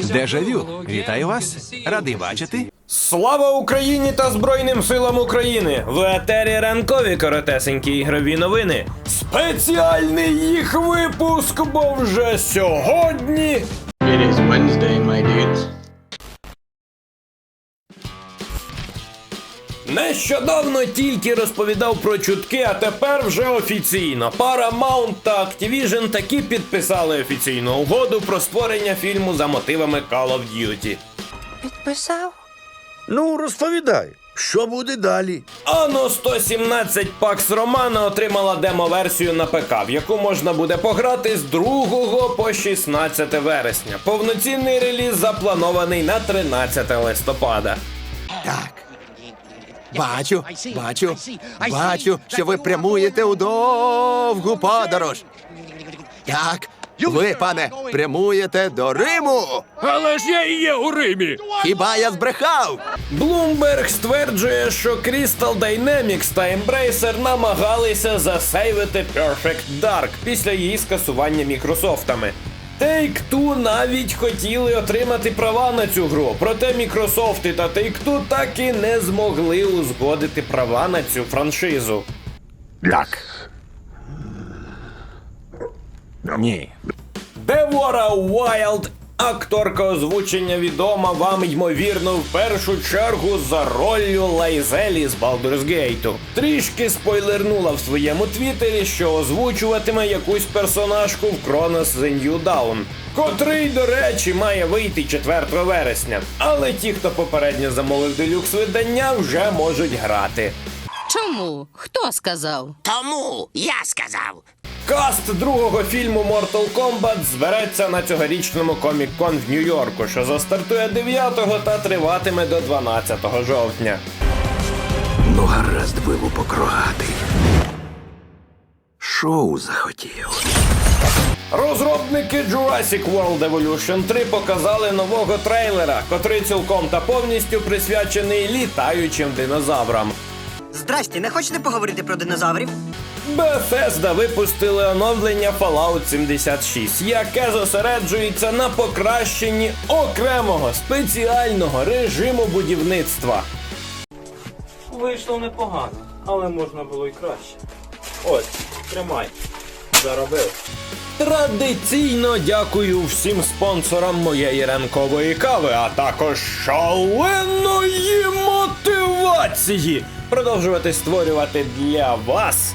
Дежавю, вітаю вас. Радий бачити. Слава Україні та Збройним силам України! В етері ранкові коротесенькі ігрові новини. Спеціальний їх випуск, бо вже сьогодні. It is Wednesday, my dudes. Нещодавно тільки розповідав про чутки, а тепер вже офіційно. Paramount та Activision таки підписали офіційну угоду про створення фільму за мотивами Call of Duty. Підписав? Ну, розповідай, що буде далі? Ано 117 Pax Romana отримала демо-версію на ПК, в яку можна буде пограти з 2 по 16 вересня. Повноцінний реліз запланований на 13 листопада. Так. Бачу, бачу, бачу, що ви прямуєте у довгу подорож. Так, ви, пане, прямуєте до Риму. Але ж я і є у Римі. Хіба я збрехав? Bloomberg стверджує, що Crystal Dynamics та Embracer намагалися засейвити Perfect Dark після її скасування мікрософтами. Take-Two навіть хотіли отримати права на цю гру, проте Microsoft та Take-Two так і не змогли узгодити права на цю франшизу. Так. Ні. Девора Уайлд, акторка озвучення відома вам ймовірно в першу чергу за роллю Лайзелі з Baldur's Gate. Трішки спойлернула в своєму твіттері, що озвучуватиме якусь персонажку в Chronos The New Dawn, котрий, до речі, має вийти 4 вересня. Але ті, хто попередньо замовив делюкс видання, вже можуть грати. Чому? Хто сказав? Тому я сказав. Каст другого фільму Mortal Kombat збереться на цьогорічному комік-кон в Нью-Йорку, що застартує 9 та триватиме до 12 жовтня. Ну, гаразд, вилупок рогатий. Шоу захотів. Розробники Jurassic World Evolution 3 показали нового трейлера, котрий цілком та повністю присвячений літаючим динозаврам. Здрасте, не хочете поговорити про динозаврів? Bethesda випустили оновлення Fallout 76, яке зосереджується на покращенні окремого спеціального режиму будівництва. Вийшло непогано, але можна було й краще. Ось, тримай. Заробив. Традиційно дякую всім спонсорам моєї ранкової кави, а також шаленої мотивації продовжувати створювати для вас